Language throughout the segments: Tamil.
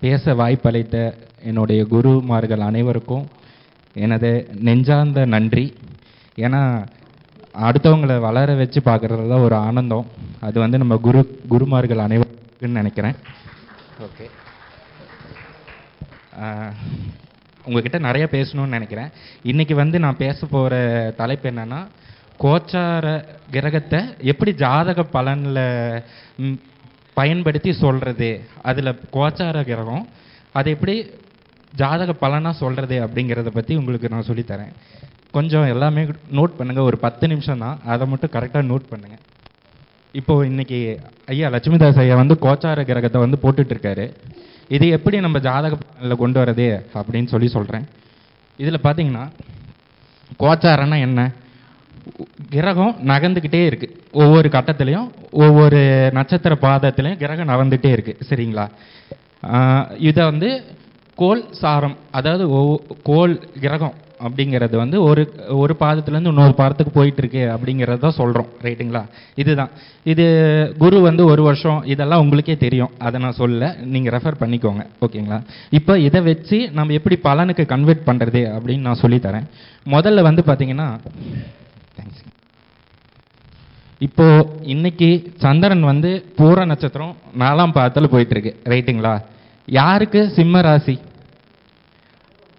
பேச வாய்ப்பளித்த என்னுடைய குருமார்கள் அனைவருக்கும் எனது நெஞ்சார்ந்த நன்றி. ஏன்னா அடுத்தவங்களை வளர வச்சு பார்க்குறது தான் ஒரு ஆனந்தம். அது வந்து நம்ம குரு குருமார்கள் அனைவருக்குன்னு நினைக்கிறேன். ஓகே. உங்ககிட்ட நிறைய பேசணும்னு நினைக்கிறேன். இன்னைக்கு வந்து நான் பேச போகிற தலைப்பு என்னன்னா கோச்சார கிரகத்தை எப்படி ஜாதக பலனில் பயன்படுத்தி சொல்கிறது அதில் கோச்சார கிரகம் அதை எப்படி ஜாதக பலனாக சொல்கிறது அப்படிங்கிறத பற்றி உங்களுக்கு நான் சொல்லித்தரேன். கொஞ்சம் எல்லாமே நோட் பண்ணுங்கள் ஒரு பத்து நிமிஷம் தான். அதை மட்டும் கரெக்டாக நோட் பண்ணுங்கள் இப்போது இன்னைக்கு ஐயா லட்சுமிதாஸ் ஐயா வந்து கோச்சார கிரகத்தை வந்து போட்டுட்ருக்காரு. இது எப்படி நம்ம ஜாதக பலனில் கொண்டு வரது அப்படின்னு சொல்லி சொல்கிறேன் இதில் பார்த்தீங்கன்னா கோச்சாரன்னா என்ன? கிரகம் நகர்ந்துக்கிட்டே இருக்குது ஒவ்வொரு கட்டத்துலேயும் ஒவ்வொரு நட்சத்திர பாதத்துலேயும் கிரகம் நடந்துகிட்டே இருக்குது சரிங்களா? இதை வந்து கோல் சாரம் அதாவது ஒவ்வொ- கோல் கிரகம் அப்படிங்கிறது வந்து ஒரு ஒரு பாதத்துலேருந்து இன்னொரு பாதத்துக்கு போயிட்டுருக்கு அப்படிங்கிறத தான் சொல்கிறோம் ரைட்டுங்களா? இதுதான். இது குரு வந்து ஒரு வருஷம் இதெல்லாம் உங்களுக்கே தெரியும். அதை நான் சொல்ல நீங்கள் ரெஃபர் பண்ணிக்கோங்க. ஓகேங்களா? இப்போ இதை வச்சு நம்ம எப்படி பலனுக்கு கன்வெர்ட் பண்ணுறது அப்படின்னு நான் சொல்லித்தரேன். முதல்ல வந்து பார்த்தீங்கன்னா இப்போ இன்னைக்கு சந்திரன் வந்து பூர நட்சத்திரம் நாலாம் பாதத்தில் போயிட்டு இருக்கு ரைட்டுங்களா யாருக்கு? சிம்ம ராசி.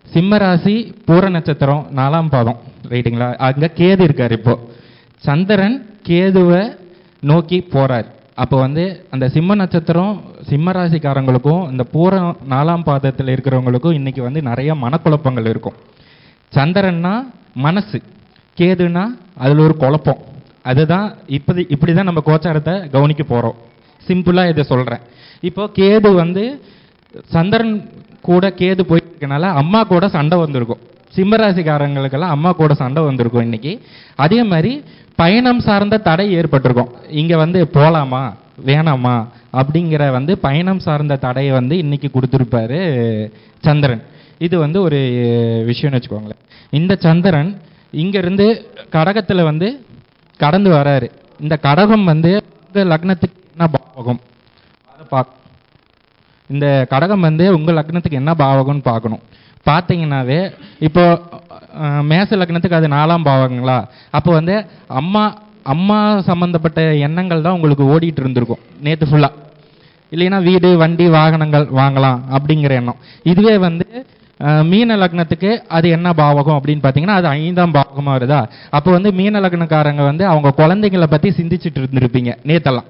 சிம்ம ராசி பூர நட்சத்திரம் நாலாம் பாதம். ரைட்டுங்களா அங்கே கேது இருக்கார் இப்போ. சந்திரன் கேதுவை நோக்கி போறார். அப்போ வந்து அந்த சிம்ம நட்சத்திரம் சிம்ம ராசிக்காரங்களுக்கும் இந்த பூர நாலாம் பாதத்தில் இருக்கிறவங்களுக்கும் இன்னைக்கு வந்து நிறைய மனக்குழப்பங்கள் இருக்கும். சந்திரன்னா மனசு. கேதுன்னா அதில் ஒரு குழப்பம். அதுதான் இப்படி இப்படி தான் நம்ம கோச்சாரத்தை கவனிக்க போகிறோம் சிம்பிளாக இதை சொல்கிறேன் இப்போ கேது வந்து சந்திரன் கூட கேது போயிருக்கனால அம்மா கூட சண்டை வந்திருக்கும். சிம்மராசிக்காரங்களுக்கெல்லாம் அம்மா கூட சண்டை வந்திருக்கும் இன்னைக்கு. அதே மாதிரி பயணம் சார்ந்த தடை ஏற்பட்டிருக்கும். இங்கே வந்து போகலாமா வேணாமா அப்படிங்கிற வந்து பயணம் சார்ந்த தடையை வந்து இன்னைக்கு கொடுத்துருப்பாரு சந்திரன். இது வந்து ஒரு விஷயம்னு வச்சுக்கோங்களேன். இந்த சந்திரன் இங்கேருந்து கடகத்தில் வந்து கடந்து வராரு. இந்த கடகம் வந்து இந்த லக்னத்துக்கு என்ன பாவகம்? அதை பார்க்க இந்த கடகம் வந்து உங்கள் லக்னத்துக்கு என்ன பாவகம்னு பார்க்கணும் பார்த்தீங்கன்னாவே இப்போ மேச லக்னத்துக்கு அது நாலாம் பாவகங்களா? அப்போ வந்து அம்மா அம்மா சம்மந்தப்பட்ட எண்ணங்கள் தான் உங்களுக்கு ஓடிட்டு இருந்திருக்கும் நேற்று ஃபுல்லாக இல்லைன்னா வீடு வண்டி வாகனங்கள் வாங்கலாம் அப்படிங்கிற எண்ணம். இதுவே வந்து மீன லக்னத்துக்கு அது என்ன பாவகம் அப்படின்னு பார்த்தீங்கன்னா அது ஐந்தாம் பாவகமாக வருதா? அப்போ வந்து மீன லக்னக்காரங்க வந்து அவங்க குழந்தைங்களை பற்றி சிந்திச்சுட்டு இருந்திருப்பீங்க நேத்தெல்லாம்.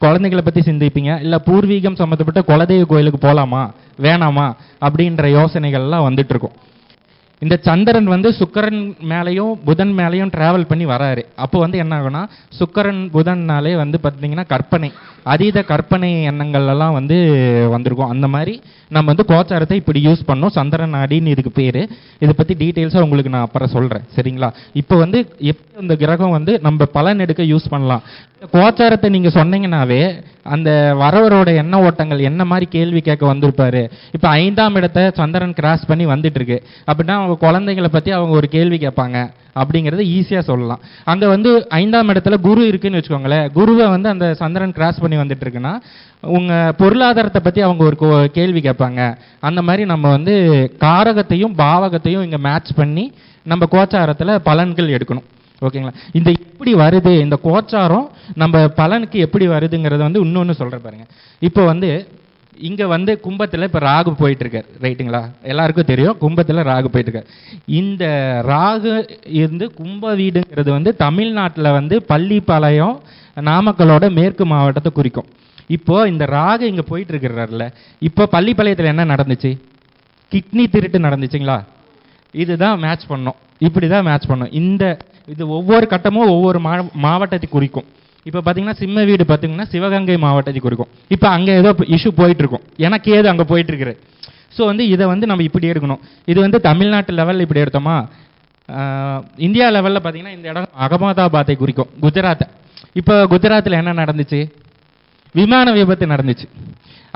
குழந்தைகளை பற்றி சிந்திப்பீங்க இல்லை பூர்வீகம் சம்மந்தப்பட்ட குலதெய்வ கோயிலுக்கு போகலாமா வேணாமா அப்படின்ற யோசனைகள்லாம் வந்துட்டு இருக்கும் இந்த சந்திரன் வந்து சுக்கரன் மேலேயும் புதன் மேலேயும் டிராவல் பண்ணி வராரு. அப்போ வந்து என்ன ஆகும்னா சுக்கரன் புதன்னாலே வந்து பார்த்தீங்கன்னா கற்பனை. அதீத கற்பனை எண்ணங்கள் எல்லாம் வந்து வந்திருக்கும். அந்த மாதிரி நம்ம வந்து கோச்சாரத்தை இப்படி யூஸ் பண்ணோம். சந்திரன் அடின்னு இதுக்கு பேர். இதை பற்றி டீட்டெயில்ஸாக உங்களுக்கு நான் அப்புறம் சொல்கிறேன் சரிங்களா? இப்போ வந்து எப்படி இந்த கிரகம் வந்து நம்ம பலன் எடுக்க யூஸ் பண்ணலாம்? கோச்சாரத்தை நீங்கள் சொன்னீங்கன்னாவே அந்த வரவரோட எண்ண ஓட்டங்கள் என்ன மாதிரி கேள்வி கேட்க வந்திருப்பாரு? இப்போ ஐந்தாம் இடத்தை சந்திரன் கிராஸ் பண்ணி வந்துட்டு இருக்கு. அப்படின்னா அவங்க குழந்தைங்களை பற்றி அவங்க ஒரு கேள்வி கேட்பாங்க. அப்படிங்கிறத ஈஸியாக சொல்லலாம். அங்கே வந்து ஐந்தாம் இடத்துல குரு இருக்குன்னு வச்சுக்கோங்களேன். குருவை வந்து அந்த சந்திரன் கிராஸ் பண்ணி வந்துட்டு இருக்குன்னா உங்கள் பொருளாதாரத்தை பற்றி அவங்க ஒரு கோ- கேள்வி கேட்பாங்க. அந்த மாதிரி நம்ம வந்து காரகத்தையும் பாவகத்தையும் இங்கே மேட்ச் பண்ணி நம்ம கோச்சாரத்தில் பலன்கள் எடுக்கணும். ஓகேங்களா? இந்த எப்படி வருது இந்த கோச்சாரம் நம்ம பலனுக்கு எப்படி வருதுங்கிறத வந்து இன்னொன்று சொல்கிறேன் பாருங்க. இப்போ வந்து இங்கே வந்து கும்பத்தில் இப்போ ராகு போயிட்டுருக்கார். ரைட்டுங்களா? எல்லாருக்கும் தெரியும் கும்பத்தில் ராகு போயிட்டுருக்கார். இந்த ராகு இருந்து கும்ப வீடுங்கிறது வந்து தமிழ்நாட்டில் வந்து பள்ளிப்பாளையம் நாமக்கலோட மேற்கு மாவட்டத்தை குறிக்கும். இப்போது இந்த ராகு இங்கே போயிட்டுருக்கிறார்ல இப்போ பள்ளிப்பாளையத்தில் என்ன நடந்துச்சு? கிட்னி திருட்டு நடந்துச்சுங்களா? இதுதான் மேட்ச் பண்ணோம். இப்படி தான் மேட்ச் பண்ணோம். இந்த இது ஒவ்வொரு கட்டமும் ஒவ்வொரு மா மாவட்டத்தை குறிக்கும். இப்போ பார்த்தீங்கன்னா சிம்ம வீடு பார்த்தீங்கன்னா சிவகங்கை மாவட்டத்தை குறிக்கும் இப்போ அங்கே ஏதோ இஷ்யூ போயிட்டு இருக்கும் எனக்கு ஏது அங்கே போயிட்டு இருக்குது ஸோ வந்து இதை வந்து நம்ம இப்படி எடுக்கணும். இது வந்து தமிழ்நாட்டு லெவலில் இப்படி எடுத்தோமா? இந்தியா லெவலில் பார்த்தீங்கன்னா இந்த இடம் அகமதாபாத்தை குறிக்கும் குஜராத்தை. இப்போ குஜராத்தில் என்ன நடந்துச்சு? விமான விபத்து நடந்துச்சு.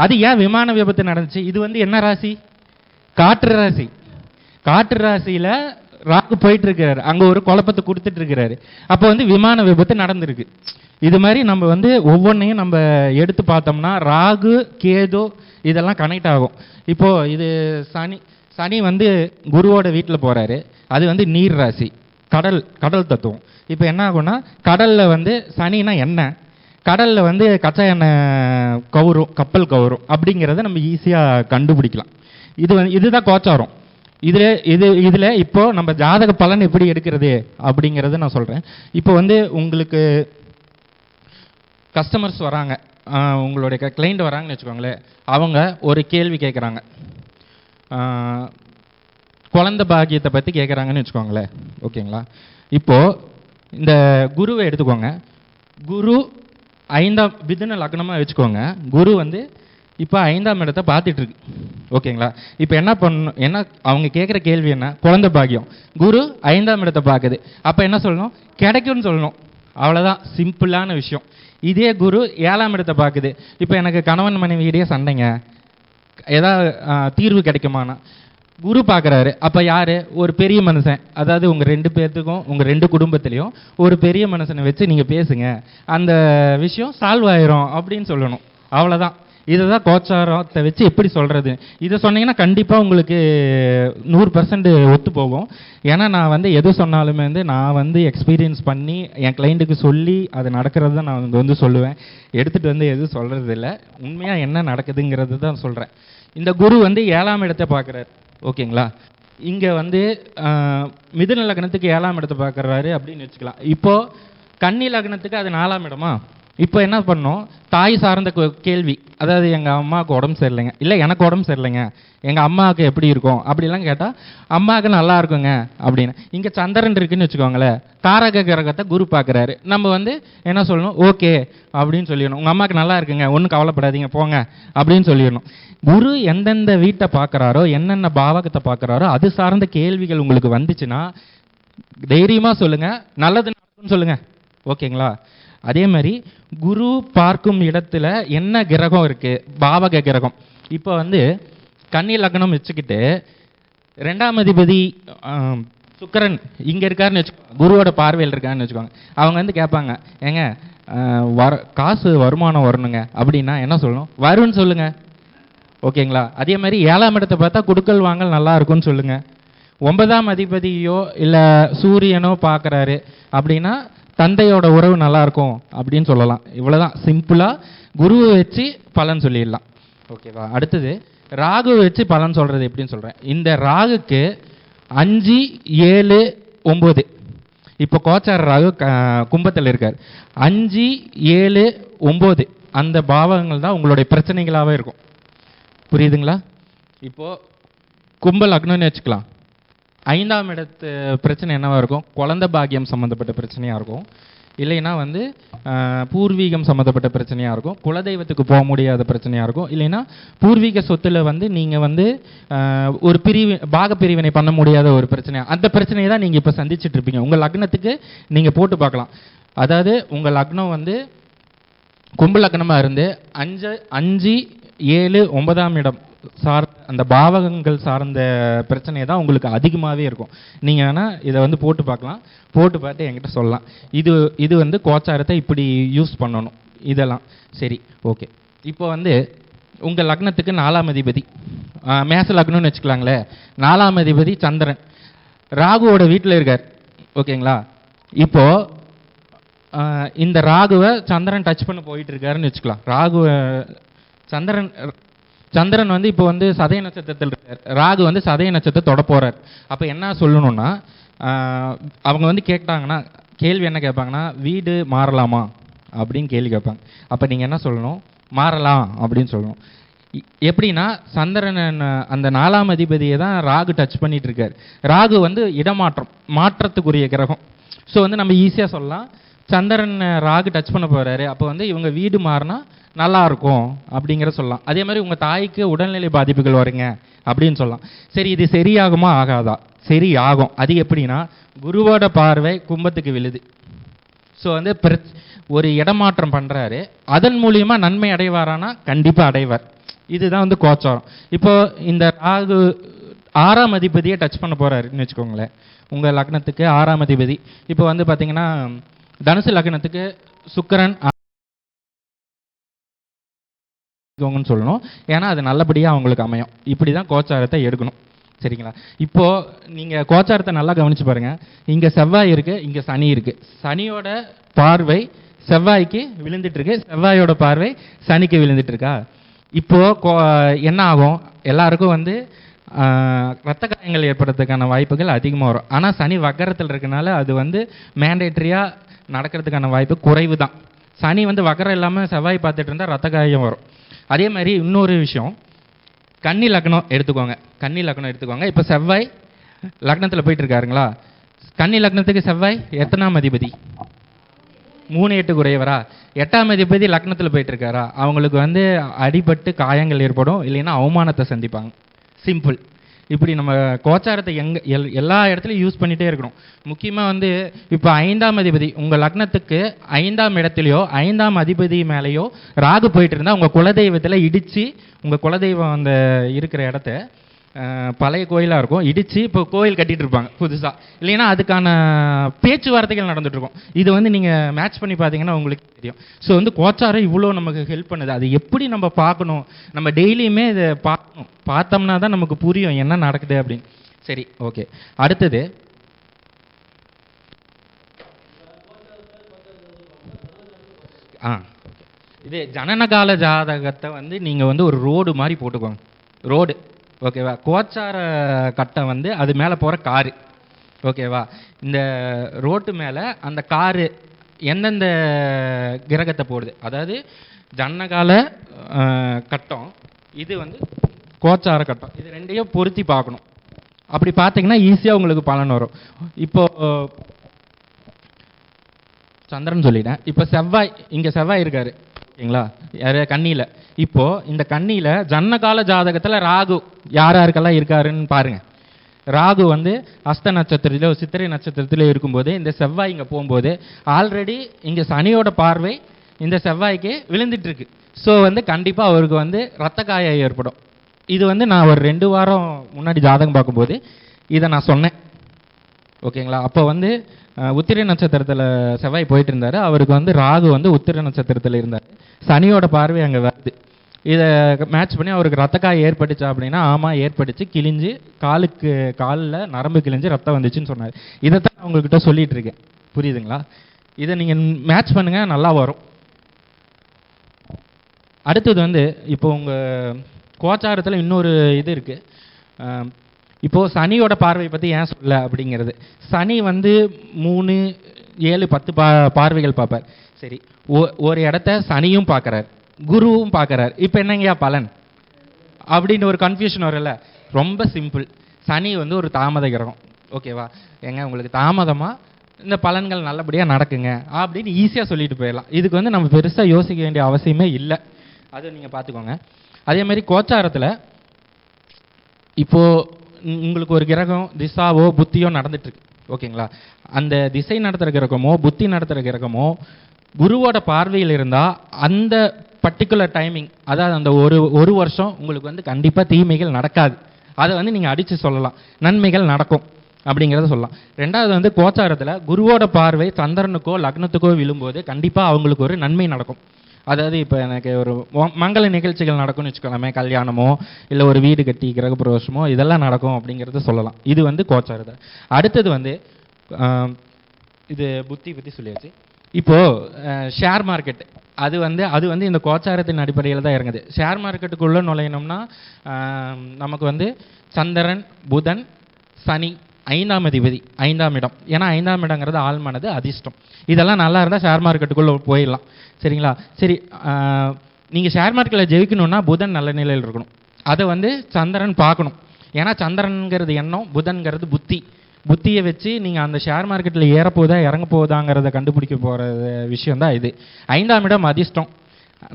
அது ஏன் விமான விபத்து நடந்துச்சு? இது வந்து என்ன ராசி? காற்று ராசி. காற்று ராசியில் ராகு போயிட்டு இருக்கிறாரு அங்கே ஒரு குழப்பத்தை கொடுத்துட்டு இருக்கிறாரு அப்போ வந்து விமான விபத்து நடந்திருக்கு. இது மாதிரி நம்ம வந்து ஒவ்வொன்றையும் நம்ம எடுத்து பார்த்தோம்னா ராகு கேது இதெல்லாம் கனெக்ட் ஆகும். இப்போது இது சனி சனி வந்து குருவோட வீட்டில் போகிறாரு அது வந்து நீர் ராசி கடல் கடல் தத்துவம். இப்போ என்ன ஆகும்னா கடலில் வந்து சனினா எண்ணெய் கடலில் வந்து கச்சா எண்ணெய் கவுரும் கப்பல் கவுரும் அப்படிங்கிறத நம்ம ஈஸியாக கண்டுபிடிக்கலாம். இது வந்து இதுதான் கோச்சாரம். இதில் இது இதில் இப்போது நம்ம ஜாதக பலன் எப்படி எடுக்கிறது அப்படிங்கிறத நான் சொல்கிறேன் இப்போ வந்து உங்களுக்கு கஸ்டமர்ஸ் வராங்க. உங்களுடைய கிளைண்ட் வராங்கன்னு வச்சுக்கோங்களேன். அவங்க ஒரு கேள்வி கேட்குறாங்க குழந்தை பாக்கியத்தை பற்றி கேட்குறாங்கன்னு வச்சுக்கோங்களேன். ஓகேங்களா? இப்போது இந்த குருவை எடுத்துக்கோங்க. குரு ஐந்தாம் விதுன லக்னமாக வச்சுக்கோங்க. குரு வந்து இப்போ ஐந்தாம் இடத்தை பார்த்துட்டு இருக்கு. ஓகேங்களா? இப்போ என்ன பண்ணணும்? என்ன அவங்க கேட்குற கேள்வி என்ன? குழந்தை பாக்கியம். குரு ஐந்தாம் இடத்தை பார்க்குது. அப்போ என்ன சொல்லணும்? கிடைக்கும்னு சொல்லணும். அவ்வளோதான் சிம்பிளான விஷயம். இதே குரு ஏழாம் இடத்தை பார்க்குது. இப்போ எனக்கு கணவன் மனைவியிடையே சண்டைங்க. ஏதாவது தீர்வு கிடைக்குமானா? குரு பார்க்குறாரு. அப்போ யார்? ஒரு பெரிய மனுஷன். அதாவது உங்கள் ரெண்டு பேர்த்துக்கும் உங்கள் ரெண்டு குடும்பத்துலேயும் ஒரு பெரிய மனுஷனை வச்சு நீங்கள் பேசுங்க. அந்த விஷயம் சால்வ் ஆயிரும் அப்படின்னு சொல்லணும். அவ்வளோதான் இதுதான் கோச்சாரத்தை வச்சு எப்படி சொல்கிறது இதை சொன்னீங்கன்னா கண்டிப்பாக உங்களுக்கு நூறு பர்சன்ட் ஒத்து போகும் ஏன்னா நான் வந்து எது சொன்னாலுமே வந்து நான் வந்து எக்ஸ்பீரியன்ஸ் பண்ணி என் கிளைண்ட்டுக்கு சொல்லி அது நடக்கிறது தான் நான் வந்து சொல்லுவேன். எடுத்துகிட்டு வந்து எதுவும் சொல்கிறது இல்லை உண்மையாக என்ன நடக்குதுங்கிறது தான் சொல்கிறேன் இந்த குரு வந்து ஏழாம் இடத்தை பார்க்குறாரு. ஓகேங்களா? இங்கே வந்து ஆஹ், மிதுன லக்னத்துக்கு ஏழாம் இடத்தை பார்க்குறாரு அப்படின்னு வச்சுக்கலாம். இப்போது கன்னி லக்னத்துக்கு அது நாலாம் இடமா? இப்போ என்ன பண்ணோம்? தாய் சார்ந்த கேள்வி. அதாவது எங்கள் அம்மாவுக்கு உடம்பு சரியில்லைங்க. இல்லை எனக்கு உடம்பு சரியில்லைங்க. எங்கள் அம்மாவுக்கு எப்படி இருக்கும்? அப்படிலாம் கேட்டால் அம்மாவுக்கு நல்லா இருக்குங்க. அப்படின்னு. இங்கே சந்திரன் இருக்குன்னு வச்சுக்கோங்களேன். தாரக கிரகத்தை குரு பார்க்குறாரு. நம்ம வந்து என்ன சொல்லணும்? ஓகே. அப்படின்னு சொல்லிடணும். உங்கள் அம்மாவுக்கு நல்லா இருக்குங்க. ஒன்றும் கவலைப்படாதீங்க. போங்க. அப்படின்னு சொல்லிடணும். குரு எந்தெந்த வீட்டை பார்க்குறாரோ என்னென்ன பாவகத்தை பார்க்குறாரோ அது சார்ந்த கேள்விகள் உங்களுக்கு வந்துச்சுன்னா தைரியமாக சொல்லுங்கள் நல்லது சொல்லுங்கள் ஓகேங்களா? அதே மாதிரி குரு பார்க்கும் இடத்துல என்ன கிரகம் இருக்கு? பாவக கிரகம். இப்போ வந்து கன்னி லக்னம் வச்சுக்கிட்டு ரெண்டாம் அதிபதி சுக்கரன் இங்கே இருக்காருன்னு வச்சு குருவோட பார்வையில் இருக்காருன்னு வச்சுக்கோங்க. அவங்க வந்து கேட்பாங்க ஏங்க வர காசு வருமானம் வரணுங்க. அப்படின்னா என்ன சொல்லணும்? வரும்னு சொல்லுங்க. ஓகேங்களா? அதே மாதிரி ஏழாம் இடத்தை பார்த்தா குடுக்கல் வாங்கல் நல்லா இருக்கும்னு சொல்லுங்க. ஒன்பதாம் அதிபதியோ இல்லை சூரியனோ பார்க்குறாரு அப்படின்னா தந்தையோட உறவு நல்லா இருக்கும் அப்படின்னு சொல்லலாம். இவ்வளோதான் சிம்பிளாக குருவை வச்சு பலன் சொல்லிடலாம். ஓகேவா அடுத்தது ராகு வச்சு பலன் சொல்கிறது எப்படின்னு சொல்கிறேன் இந்த ராகுக்கு அஞ்சு ஏழு ஒம்பது. இப்போ கோச்சார ராகு க- கும்பத்தில் இருக்கார். அஞ்சு ஏழு ஒம்பது. அந்த பாவங்கள் தான் உங்களுடைய பிரச்சனைகளாகவே இருக்கும். புரியுதுங்களா? இப்போது கும்ப லக்னம்னு வச்சுக்கலாம். ஐந்தாம் இடத்து பிரச்சனை என்னவாக இருக்கும்? குழந்தை பாக்கியம் சம்மந்தப்பட்ட பிரச்சனையாக இருக்கும். இல்லைன்னா வந்து பூர்வீகம் சம்மந்தப்பட்ட பிரச்சனையாக இருக்கும். குலதெய்வத்துக்கு போக முடியாத பிரச்சனையாக இருக்கும். இல்லைன்னா பூர்வீக சொத்துல வந்து நீங்கள் வந்து ஒரு பிரிவு பாக பிரிவினை பண்ண முடியாத ஒரு பிரச்சனையாக அந்த பிரச்சனையை தான் நீங்கள் இப்போ சந்திச்சிட்டு இருப்பீங்க உங்கள் லக்னத்துக்கு நீங்கள் போட்டு பார்க்கலாம். அதாவது உங்கள் லக்னம் வந்து கும்ப லக்னமாக இருந்து அஞ்சு அஞ்சு ஏழு ஒன்பதாம் இடம். சார் அந்த பாவகங்கள் சார்ந்த பிரச்சனை தான் உங்களுக்கு அதிகமாகவே இருக்கும். நீங்கள் வேணால் இதை வந்து போட்டு பார்க்கலாம். போட்டு பார்த்து என்கிட்ட சொல்லலாம். இது இது வந்து கோச்சாரத்தை இப்படி யூஸ் பண்ணணும். இதெல்லாம். சரி ஓகே இப்போ வந்து உங்கள் லக்னத்துக்கு நாலாம் அதிபதி. மேச லக்னம்னு வச்சுக்கலாங்களே. நாலாம் அதிபதி சந்திரன். ராகுவோட வீட்டில் இருக்கார். ஓகேங்களா இப்போது இந்த ராகுவை சந்திரன் டச் பண்ண போயிட்டு இருக்காருன்னு வச்சுக்கலாம். ராகுவை சந்திரன் சந்திரன் வந்து இப்போ வந்து சதய நட்சத்திரத்தில் இருக்கார். ராகு வந்து சதய நட்சத்திரத்தை தொட போகிறார் அப்போ என்ன சொல்லணும்னா அவங்க வந்து கேட்டாங்கன்னா கேள்வி என்ன கேட்பாங்கன்னா வீடு மாறலாமா? அப்படின்னு கேள்வி கேட்பாங்க. அப்போ நீங்கள் என்ன சொல்லணும்? மாறலாம் அப்படின்னு சொல்லணும். எப்படின்னா சந்திரன் அந்த நாலாம் அதிபதியை தான் ராகு டச் பண்ணிட்டு இருக்காரு. ராகு வந்து இடமாற்றம் மாற்றத்துக்குரிய கிரகம். ஸோ வந்து நம்ம ஈஸியாக சொல்லலாம். சந்திரன் ராகு டச் பண்ண போகிறாரு அப்போ வந்து இவங்க வீடு மாறினா நல்லா இருக்கும் அப்படிங்கிற சொல்லலாம். அதே மாதிரி உங்கள் தாய்க்கு உடல்நிலை பாதிப்புகள் வருங்க அப்படின்னு சொல்லலாம். சரி இது சரியாகுமா? ஆகாதா. சரி ஆகும் அது எப்படின்னா குருவோட பார்வை கும்பத்துக்கு விழுது. ஸோ வந்து பிரச்- ஒரு இடமாற்றம் பண்ணுறாரு அதன் மூலியமா நன்மை அடைவாரானா? கண்டிப்பாக அடைவார். இதுதான் வந்து கோச்சாரம். இப்போ இந்த ராகு ஆறாம் அதிபதியை டச் பண்ண போகிறாருன்னு வச்சுக்கோங்களேன். உங்கள் லக்னத்துக்கு ஆறாம் அதிபதி. இப்போ வந்து பார்த்திங்கன்னா தனுசு லக்னத்துக்கு சுக்கரன் பண்ணிக்கோங்கன்னு சொல்லணும். ஏன்னா அது நல்லபடியாக அவங்களுக்கு அமையும். இப்படி தான் கோச்சாரத்தை எடுக்கணும். சரிங்களா? இப்போது நீங்கள் கோச்சாரத்தை நல்லா கவனித்து பாருங்கள் இங்கே செவ்வாய் இருக்குது இங்கே சனி இருக்குது சனியோட பார்வை செவ்வாய்க்கு விழுந்துட்டுருக்கு. செவ்வாயோட பார்வை சனிக்கு விழுந்துட்டுருக்கா? இப்போது கோ- என்ன ஆகும்? எல்லாருக்கும் வந்து ரத்த காயங்கள் ஏற்படுறதுக்கான வாய்ப்புகள் அதிகமாக வரும். ஆனால் சனி வக்கரத்தில் இருக்கனால அது வந்து மேண்டேட்ரியாக நடக்கிறதுக்கான வாய்ப்பு குறைவு தான் சனி வந்து வக்கரம் இல்லாமல் செவ்வாய் பார்த்துட்டு இருந்தால் ரத்த காயம் வரும். அதே மாதிரி இன்னொரு விஷயம். கன்னி லக்னம் எடுத்துக்கோங்க. கன்னி லக்னம் எடுத்துக்கோங்க. இப்போ செவ்வாய் லக்னத்தில் போயிட்டு இருக்காருங்களா கன்னி லக்னத்துக்கு செவ்வாய் எத்தனாம் அதிபதி? மூணு எட்டு குறையவரா எட்டாம் அதிபதி லக்னத்தில் போயிட்டு இருக்காரா அவங்களுக்கு வந்து அடிபட்டு காயங்கள் ஏற்படும். இல்லைன்னா அவமானத்தை சந்திப்பாங்க. சிம்பிள் இப்படி நம்ம கோச்சாரத்தை எங்க எல் எல்லா இடத்துலையும் யூஸ் பண்ணிகிட்டே இருக்கணும். முக்கியமாக வந்து இப்போ ஐந்தாம் அதிபதி உங்கள் லக்னத்துக்கு ஐந்தாம் இடத்துலையோ ஐந்தாம் அதிபதி மேலேயோ ராகு போயிட்டு இருந்தால் உங்கள் குலதெய்வத்தில் இடித்து உங்கள் குலதெய்வம் அந்த இருக்கிற இடத்த பழைய கோயிலாக இருக்கும். இடித்து இப்போ கோயில் கட்டிகிட்டு இருப்பாங்க புதுசாக இல்லைன்னா அதுக்கான பேச்சுவார்த்தைகள் நடந்துகிட்ருக்கும் இது வந்து நீங்கள் மேட்ச் பண்ணி பார்த்தீங்கன்னா உங்களுக்கு தெரியும். ஸோ வந்து கோச்சாரம் இவ்வளோ நமக்கு ஹெல்ப் பண்ணுது. அது எப்படி நம்ம பார்க்கணும்? நம்ம டெய்லியுமே இதை பார்க்கணும். பார்த்தோம்னா தான் நமக்கு புரியும் என்ன நடக்குது அப்படின்னு. சரி ஓகே அடுத்தது. ஆ இது ஜனனகால ஜாதகத்தை வந்து நீங்கள் வந்து ஒரு ரோடு மாதிரி போட்டுக்கோங்க. ரோடு ஓகேவா? கோச்சார கட்டம் வந்து அது மேலே போகிற காரு. ஓகேவா? இந்த ரோட்டு மேலே அந்த காரு எந்தெந்த கிரகத்தை போடுது? அதாவது ஜன்னகால கட்டம் இது வந்து கோச்சார கட்டம். இது ரெண்டையும் பொருத்தி பார்க்கணும். அப்படி பார்த்தீங்கன்னா ஈஸியாக உங்களுக்கு பலன் வரும். இப்போ சந்திரன் சொல்லிட்டேன். இப்போ செவ்வாய் இங்கே செவ்வாய் இருக்காரு. ஓகேங்களா? யார்? கண்ணியில் இப்போ இந்த கண்ணியில் ஜன்னகால ஜாதகத்தில் ராகு யார் யாருக்கெல்லாம் இருக்காருன்னு பாருங்க. ராகு வந்து அஸ்த நட்சத்திரத்திலோ சித்திரை நட்சத்திரத்திலோ இருக்கும்போது இந்த செவ்வாய் இங்கே போகும்போது ஆல்ரெடி இங்கே சனியோட பார்வை இந்த செவ்வாய்க்கு விழுந்துட்டு இருக்கு ஸோ வந்து கண்டிப்பாக அவருக்கு வந்து ரத்த காயம் ஏற்படும். இது வந்து நான் ஒரு ரெண்டு வாரம் முன்னாடி ஜாதகம் பார்க்கும்போது இதை நான் சொன்னேன். ஓகேங்களா அப்போ வந்து உத்திரை நட்சத்திரத்தில் செவ்வாய் போயிட்டு இருந்தார் அவருக்கு வந்து ராகு வந்து உத்திரை நட்சத்திரத்தில் இருந்தார். சனியோட பார்வை அங்கே வருது. இதை மேட்ச் பண்ணி அவருக்கு ரத்தக்காய் ஏற்பட்டுச்சா அப்படின்னா ஆமாம் ஏற்பட்டுச்சு. கிழிஞ்சு காலுக்கு காலில் நரம்பு கிழிஞ்சு ரத்தம் வந்துச்சுன்னு சொன்னார். இதை தான் உங்கள்கிட்ட சொல்லிகிட்டு இருக்கேன். புரியுதுங்களா? இதை நீங்கள் மேட்ச் பண்ணுங்கள் நல்லா வரும். அடுத்தது வந்து இப்போ உங்கள் கோச்சாரத்தில் இன்னொரு இது இருக்குது இப்போது சனியோட பார்வை பற்றி ஏன் சொல்ல அப்படிங்கிறது. சனி வந்து மூணு ஏழு பத்து பா பார்வைகள் பார்ப்பார். சரி ஒ- ஒரு இடத்த சனியும் பார்க்குறார் குருவும் பார்க்குறார். இப்போ என்னங்கய்யா பலன்? அப்படின்னு ஒரு கன்ஃபியூஷன் வரும்ல. ரொம்ப சிம்பிள் சனி வந்து ஒரு தாமத கிரகம். ஓகேவா ஏங்க உங்களுக்கு தாமதமாக இந்த பலன்கள் நல்லபடியாக நடக்குங்க. அப்படின்னு ஈஸியாக சொல்லிட்டு போயிடலாம். இதுக்கு வந்து நம்ம பெருசாக யோசிக்க வேண்டிய அவசியமே இல்லை. அதை நீங்கள் பார்த்துக்கோங்க. அதே மாதிரி கோச்சாரத்தில் இப்போது உங்களுக்கு ஒரு கிரகம் திசாவோ புத்தியோ நடந்துட்டுருக்கு. ஓகேங்களா? அந்த திசை நடத்துகிற கிரகமோ புத்தி நடத்துகிற கிரகமோ குருவோட பார்வையில் இருந்தால் அந்த பர்டிகுலர் டைமிங் அதாவது அந்த ஒரு ஒரு வருஷம் உங்களுக்கு வந்து கண்டிப்பாக தீமைகள் நடக்காது. அதை வந்து நீங்கள் அடித்து சொல்லலாம். நன்மைகள் நடக்கும் அப்படிங்கிறத சொல்லலாம். ரெண்டாவது வந்து கோச்சாரத்தில் குருவோட பார்வை சந்திரனுக்கோ லக்னத்துக்கோ விழும்போது கண்டிப்பாக அவங்களுக்கு ஒரு நன்மை நடக்கும். அதாவது இப்போ எனக்கு ஒரு மங்கள நிகழ்ச்சிகள் நடக்கும்னு வச்சுக்கலாமே கல்யாணமோ இல்லை ஒரு வீடு கட்டி கிரகப்பிரவேசமோ இதெல்லாம் நடக்கும் அப்படிங்கிறத சொல்லலாம். இது வந்து கோச்சாரத்தை அடுத்தது வந்து இது புத்தி பற்றி சொல்லியாச்சு. இப்போது ஷேர் மார்க்கெட் அது வந்து அது வந்து இந்த கோச்சாரத்தின் அடிப்படையில் தான் இறங்குது. ஷேர் மார்க்கெட்டுக்குள்ளே நுழையணும்னா நமக்கு வந்து சந்திரன் புதன் சனி ஐந்தாம் அதிபதி ஐந்தாம் இடம். ஏன்னா ஐந்தாம் இடங்கிறது ஆழ்மனது அதிர்ஷ்டம். இதெல்லாம் நல்லா இருந்தால் ஷேர் மார்க்கெட்டுக்குள்ளே போயிடலாம். சரிங்களா? சரி நீங்கள் ஷேர் மார்க்கெட்டில் ஜெயிக்கணும்னா புதன் நல்ல நிலையில் இருக்கணும். அதை வந்து சந்திரன் பார்க்கணும். ஏன்னா சந்திரனுங்கிறது எண்ணம் புதன்கிறது புத்தி. புத்தியை வச்சு நீங்கள் அந்த ஷேர் மார்க்கெட்டில் ஏறப்போதா இறங்க போகுதாங்கிறத கண்டுபிடிக்க போகிற விஷயம் தான் இது. ஐந்தாம் இடம் அதிர்ஷ்டம்.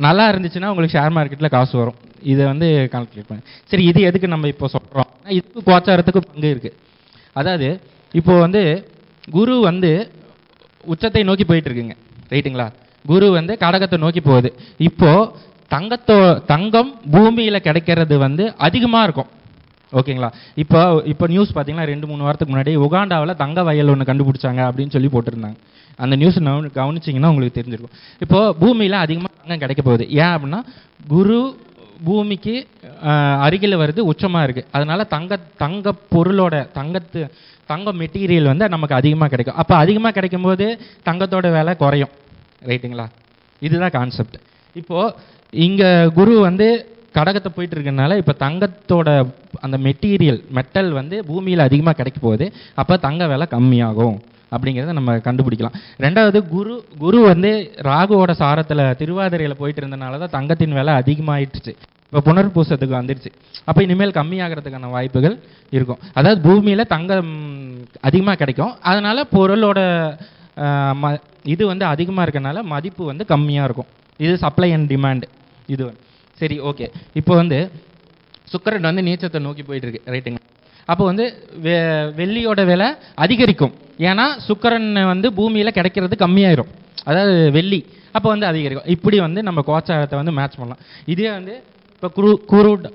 நல்லா இருந்துச்சுன்னா உங்களுக்கு ஷேர் மார்க்கெட்டில் காசு வரும். இதை வந்து கால்குலேட் பண்ணு. சரி இது எதுக்கு நம்ம இப்போ சொல்கிறோம் இதுக்கு கோச்சாரத்துக்கு பங்கு இருக்குது அதாவது இப்போ வந்து குரு வந்து உச்சத்தை நோக்கி போயிட்டு இருக்குங்க ரைட்டுங்களா? குரு வந்து கடகத்தை நோக்கி போகுது. இப்போ தங்கத்தோ தங்கம் பூமியில் கிடைக்கிறது வந்து அதிகமாக இருக்கும். ஓகேங்களா? இப்போ இப்போ நியூஸ் பார்த்தீங்கன்னா ரெண்டு மூணு வாரத்துக்கு முன்னாடி உகாண்டாவில் தங்க வயல் ஒன்று கண்டுபிடிச்சாங்க அப்படின்னு சொல்லி போட்டிருந்தாங்க. அந்த நியூஸ் கவனிச்சிங்கன்னா உங்களுக்கு தெரிஞ்சிருக்கும். இப்போ பூமியில் அதிகமாக தங்கம் கிடைக்க போகுது. ஏன் அப்படின்னா குரு பூமிக்கு அருகில் வருது உச்சமாக இருக்குது அதனால் தங்க தங்க பொருளோட தங்கத்து தங்க மெட்டீரியல் வந்து நமக்கு அதிகமாக கிடைக்கும். அப்போ அதிகமாக கிடைக்கும்போது தங்கத்தோட விலை குறையும். ரைட்டுங்களா? இதுதான் கான்செப்ட் இப்போது இங்கே குரு வந்து கடகத்தை போயிட்டு இருக்கனால இப்போ தங்கத்தோட அந்த மெட்டீரியல் மெட்டல் வந்து பூமியில் அதிகமாக கிடைக்க போகுது. அப்போ தங்க விலை கம்மியாகும். அப்படிங்கிறத நம்ம கண்டுபிடிக்கலாம். ரெண்டாவது குரு குரு வந்து ராகுவோட சாரத்தில் திருவாதிரையில் போயிட்டு இருந்தனால தான் தங்கத்தின் விலை அதிகமாயிடுச்சு. இப்போ புனர்பூசத்துக்கு வந்துருச்சு. அப்போ இனிமேல் கம்மியாகிறதுக்கான வாய்ப்புகள் இருக்கும். அதாவது பூமியில் தங்கம் அதிகமாக கிடைக்கும். அதனால் பொருளோட ம இது வந்து அதிகமாக இருக்கனால மதிப்பு வந்து கம்மியாக இருக்கும். இது சப்ளை அண்ட் டிமாண்ட் இது சரி ஓகே இப்போ வந்து சுக்கரன் வந்து நீச்சத்தை நோக்கி போயிட்டுருக்கு ரைட்டுங்க அப்போ வந்து வெ வெள்ளியோட விலை அதிகரிக்கும். ஏன்னா சுக்கரன் வந்து பூமியில் கிடைக்கிறது கம்மியாயிரும். அதாவது வெள்ளி அப்போ வந்து அதிகரிக்கும். இப்படி வந்து நம்ம கோச்சாரத்தை வந்து மேட்ச் பண்ணலாம். இதே வந்து இப்போ குரு குரூட்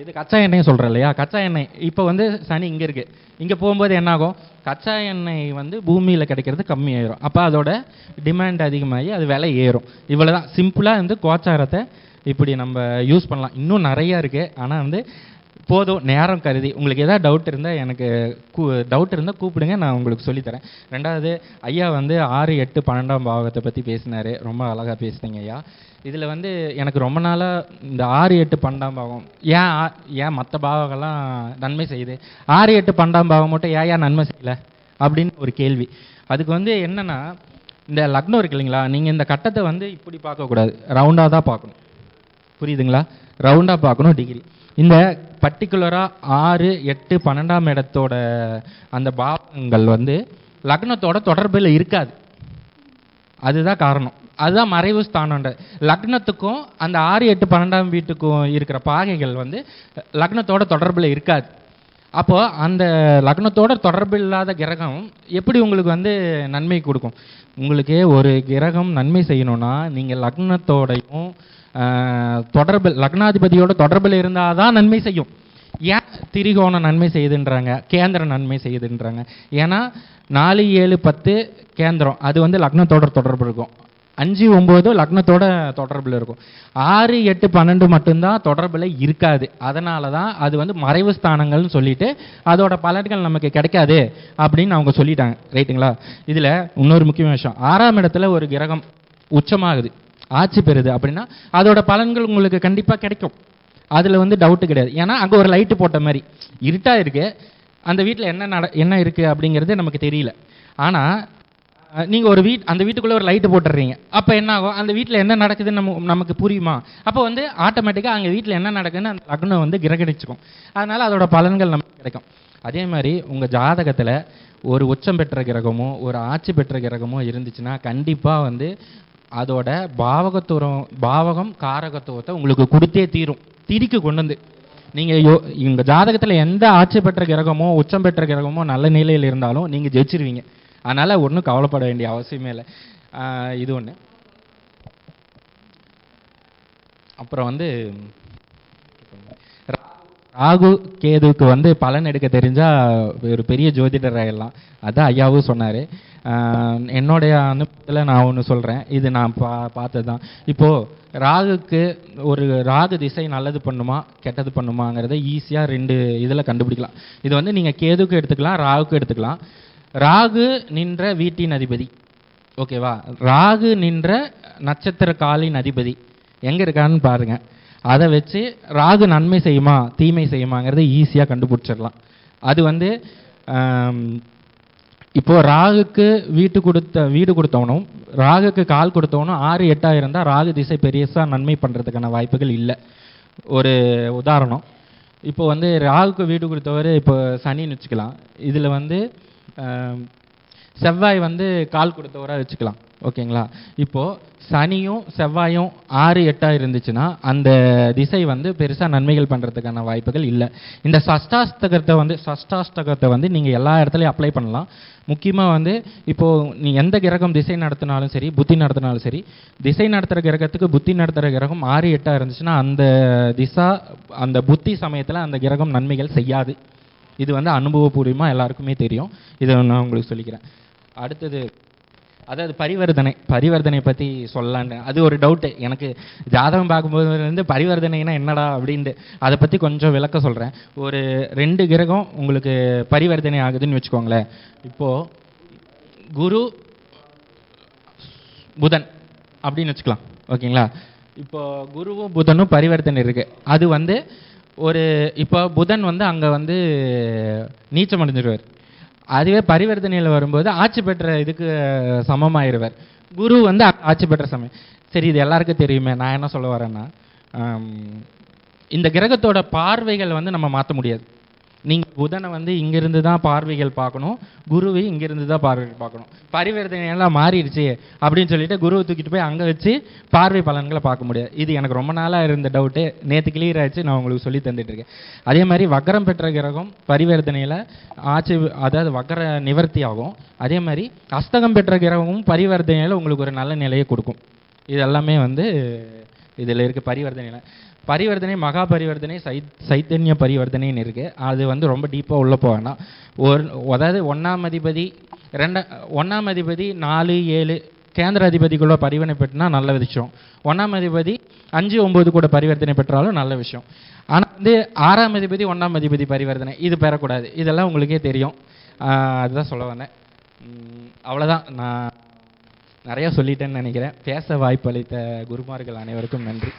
இது கச்சா எண்ணெய் சொல்கிறேன் இல்லையா? கச்சா எண்ணெய். இப்போ வந்து சனி இங்கே இருக்குது இங்கே போகும்போது என்னாகும்? கச்சா எண்ணெய் வந்து பூமியில் கிடைக்கிறது கம்மியாயிரும். அப்போ அதோட டிமாண்ட் அதிகமாகி அது விலை ஏறும். இவ்வளோ தான் சிம்பிளாக வந்து கோச்சாரத்தை இப்படி நம்ம யூஸ் பண்ணலாம். இன்னும் நிறையா இருக்குது ஆனால் வந்து போதும் நேரம் கருதி. உங்களுக்கு எதாவது டவுட் இருந்தால் எனக்கு கூ டவுட் இருந்தால் கூப்பிடுங்க நான் உங்களுக்கு சொல்லித்தரேன். ரெண்டாவது ஐயா வந்து ஆறு எட்டு பன்னெண்டாம் பாவகத்தை பற்றி பேசினாரு. ரொம்ப அழகாக பேசுனீங்க ஐயா. இதில் வந்து எனக்கு ரொம்ப நாளாக இந்த ஆறு எட்டு பன்னெண்டாம் பாவம் ஏன் ஆ- ஏன் மற்ற பாவகம்லாம் நன்மை செய்யுது? ஆறு எட்டு பன்னெண்டாம் பாவம் மட்டும் ஏன் ஏன் நன்மை செய்யல? அப்படின்னு ஒரு கேள்வி. அதுக்கு வந்து என்னென்னா இந்த லக்னம் இருக்கு இல்லைங்களா நீங்கள் இந்த கட்டத்தை வந்து இப்படி பார்க்கக்கூடாது. ரவுண்டாக தான் பார்க்கணும். புரியுதுங்களா? ரவுண்டாக பார்க்கணும் டிகிரி. இந்த பர்டிகுலராக ஆறு எட்டு பன்னெண்டாம் இடத்தோட அந்த பாவங்கள் வந்து லக்னத்தோட தொடர்பில் இருக்காது. அதுதான் காரணம். அதுதான் மறைவு ஸ்தானம்ன்ற. லக்னத்துக்கும் அந்த ஆறு எட்டு பன்னெண்டாம் வீட்டுக்கும் இருக்கிற பாகைகள் வந்து லக்னத்தோட தொடர்பில் இருக்காது. அப்போது அந்த லக்னத்தோட தொடர்பு இல்லாத கிரகம் எப்படி உங்களுக்கு வந்து நன்மை கொடுக்கும்? உங்களுக்கு ஒரு கிரகம் நன்மை செய்யணும்னா நீங்கள் லக்னத்தோடையும் தொடர்பு லக்னாதிபதியோட தொடர்பில் இருந்தால் தான் நன்மை செய்யும். ஏன் திரிகோணம் நன்மை செய்யுதுன்றாங்க? கேந்திரம் நன்மை செய்யுதுன்றாங்க. ஏன்னா நாலு ஏழு பத்து கேந்திரம் அது வந்து லக்னத்தோட தொடர்பு இருக்கும். அஞ்சு ஒம்பது லக்னத்தோட தொடர்பில் இருக்கும். ஆறு எட்டு பன்னெண்டு மட்டும்தான் தொடர்பில் இருக்காது. அதனால தான் அது வந்து மறைவு ஸ்தானங்கள்னு சொல்லிட்டு அதோட பலன்கள் நமக்கு கிடைக்காது அப்படின்னு அவங்க சொல்லிட்டாங்க. ரைட்டுங்களா? இதில் இன்னொரு முக்கியமான விஷயம். ஆறாம் இடத்துல ஒரு கிரகம் உச்சமாகுது. ஆட்சி பெறுது அப்படின்னா அதோட பலன்கள் உங்களுக்கு கண்டிப்பாக கிடைக்கும். அதில் வந்து டவுட்டு கிடையாது. ஏன்னா அங்கே ஒரு லைட்டு போட்ட மாதிரி. இருட்டாக இருக்கு. அந்த வீட்டில் என்ன நட என்ன இருக்குது அப்படிங்கிறது நமக்கு தெரியல. ஆனால் நீங்கள் ஒரு வீட் அந்த வீட்டுக்குள்ளே ஒரு லைட்டு போட்டுடுறீங்க அப்போ என்ன ஆகும்? அந்த வீட்டில் என்ன நடக்குதுன்னு நம்ம நமக்கு புரியுமா? அப்போ வந்து ஆட்டோமேட்டிக்காக அங்கே வீட்டில் என்ன நடக்குதுன்னு அந்த லக்னம் வந்து கிரகணிச்சுக்கும். அதனால் அதோட பலன்கள் நமக்கு கிடைக்கும். அதே மாதிரி உங்கள் ஜாதகத்தில் ஒரு உச்சம் பெற்ற கிரகமோ ஒரு ஆட்சி பெற்ற கிரகமோ இருந்துச்சுன்னா கண்டிப்பாக வந்து அதோட பாவகத்துவம் பாவகம் காரகத்துவத்தை உங்களுக்கு கொடுத்தே தீரும். திரிக்கு கொண்டு வந்து. நீங்கள் யோ இந்த ஜாதகத்தில் எந்த ஆட்சி பெற்ற கிரகமோ உச்சம் பெற்ற கிரகமோ நல்ல நிலையில் இருந்தாலும் நீங்கள் ஜெயிச்சிருவீங்க. அதனால் ஒன்றும் கவலைப்பட வேண்டிய அவசியமே இல்லை. இது ஒன்று அப்புறம் வந்து ரா- ராகு கேதுவுக்கு வந்து பலன் எடுக்க தெரிஞ்சால் ஒரு பெரிய ஜோதிடர் ஆகிடலாம் அதான் ஐயாவும் சொன்னார். என்னுடைய அனுபவத்தில் நான் ஒன்று சொல்கிறேன் இது நான் பா பார்த்தது தான் இப்போது ராகுக்கு ஒரு ராகு திசை நல்லது பண்ணுமா கெட்டது பண்ணுமாங்கிறத ஈஸியாக ரெண்டு இதில் கண்டுபிடிக்கலாம். இது வந்து நீங்கள் கேதுக்கு எடுத்துக்கலாம் ராகுக்கு எடுத்துக்கலாம். ராகு நின்ற வீட்டின் அதிபதி. ஓகேவா? ராகு நின்ற நட்சத்திர காலின் அதிபதி. எங்கே இருக்கான்னு பாருங்கள் அதை வச்சு ராகு நன்மை செய்யுமா தீமை செய்யுமாங்கிறத ஈஸியாக கண்டுபிடிச்சிடலாம். அது வந்து இப்போது இப்போ ராகுக்கு வீட்டு கொடுத்த வீடு கொடுத்தவனும் ராகுக்கு கால் கொடுத்தவனும் ஆறு எட்டாக இருந்தால் ராகு திசை பெரியசா நன்மை பண்ணுறதுக்கான வாய்ப்புகள் இல்லை. ஒரு உதாரணம். இப்போ வந்து ராகுக்கு வீடு கொடுத்தவர் இப்போ சனின்னு வச்சுக்கலாம். இதில் வந்து செவ்வாய் வந்து கால் கொடுத்தவராக வச்சுக்கலாம். ஓகேங்களா? இப்போது சனியும் செவ்வாயும் ஆறு எட்டாக இருந்துச்சுன்னா அந்த திசை வந்து பெருசாக நன்மைகள் பண்ணுறதுக்கான வாய்ப்புகள் இல்லை. இந்த சஷ்டாஸ்தகத்தை வந்து சஷ்டாஸ்தகத்தை வந்து நீங்கள் எல்லா இடத்துலையும் அப்ளை பண்ணலாம். முக்கியமாக வந்து இப்போது நீ எந்த கிரகம் திசை நடத்தினாலும் சரி புத்தி நடத்தினாலும் சரி திசை நடத்துகிற கிரகத்துக்கு புத்தி நடத்துகிற கிரகம் ஆறு எட்டாக இருந்துச்சுன்னா அந்த திசா அந்த புத்தி சமயத்தில் அந்த கிரகம் நன்மைகள் செய்யாது. இது வந்து அனுபவபூர்வமாக எல்லாருக்குமே தெரியும். இதை நான் உங்களுக்கு சொல்லிக்கிறேன். அடுத்தது அதாவது பரிவர்த்தனை பரிவர்த்தனை பற்றி சொல்லலான்னு அது ஒரு டவுட்டு எனக்கு ஜாதகம் பார்க்கும்போதுலேருந்து பரிவர்த்தனைனா என்னடா அப்படின்ட்டு. அதை பற்றி கொஞ்சம் விளக்க சொல்கிறேன் ஒரு ரெண்டு கிரகம் உங்களுக்கு பரிவர்த்தனை ஆகுதுன்னு வச்சுக்கோங்களேன். இப்போது குரு புதன் அப்படின்னு வச்சுக்கலாம். ஓகேங்களா? இப்போ குருவும் புதனும் பரிவர்த்தனை இருக்குது அது வந்து ஒரு இப்போ புதன் வந்து அங்கே வந்து நீச்சம் அடைஞ்சிருவார். அதுவே பரிவர்த்தனையில் வரும்போது ஆட்சி பெற்ற இதுக்கு சமமாயிருவர். குரு வந்து ஆட்சி பெற்ற சமயம். சரி இது எல்லாருக்கும் தெரியுமே. நான் என்ன சொல்ல வரேன்னா இந்த கிரகத்தோட பார்வைகள் வந்து நம்ம மாற்ற முடியாது. நீங்கள் புதனை வந்து இங்கிருந்து தான் பார்வைகள் பார்க்கணும் குருவை இங்கிருந்து தான் பார்வைகள் பார்க்கணும். பரிவர்த்தனை எல்லாம் மாறிடுச்சு அப்படின்னு சொல்லிட்டு குருவை தூக்கிட்டு போய் அங்கே வச்சு பார்வை பலன்களை பார்க்க முடியாது. இது எனக்கு ரொம்ப நாளாக இருந்த டவுட்டு நேற்று கிளியர் ஆயிடுச்சு நான் உங்களுக்கு சொல்லி தந்துட்டுருக்கேன் அதே மாதிரி வக்கரம் பெற்ற கிரகம் பரிவர்த்தனையில் ஆட்சி அதாவது வக்கர நிவர்த்தி ஆகும். அதே மாதிரி அஸ்தகம் பெற்ற கிரகமும் பரிவர்த்தனையில் உங்களுக்கு ஒரு நல்ல நிலையை கொடுக்கும். இது எல்லாமே வந்து இதில் இருக்க பரிவர்த்தனையில். பரிவர்த்தனை மகா பரிவர்த்தனை சை சைத்தன்ய பரிவர்த்தனைன்னு இருக்குது அது வந்து ரொம்ப டீப்பாக உள்ளே போக வேணாம் ஒரு அதாவது ஒன்றாம் அதிபதி ரெண்டா ஒன்றாம் அதிபதி நாலு ஏழு கேந்திர அதிபதிக்குள்ளே பரிவர்த்தனை பெற்றுனா நல்ல விஷயம். ஒன்றாம் அதிபதி அஞ்சு ஒம்பது கூட பரிவர்த்தனை பெற்றாலும் நல்ல விஷயம். ஆனால் வந்து ஆறாம் அதிபதி ஒன்றாம் அதிபதி பரிவர்த்தனை இது பெறக்கூடாது. இதெல்லாம் உங்களுக்கே தெரியும். அதுதான் சொல்ல வந்தேன். அவ்வளோதான் நான் நிறையா சொல்லிட்டேன்னு நினைக்கிறேன். பேச வாய்ப்பளித்த குருமார்கள் அனைவருக்கும் நன்றி.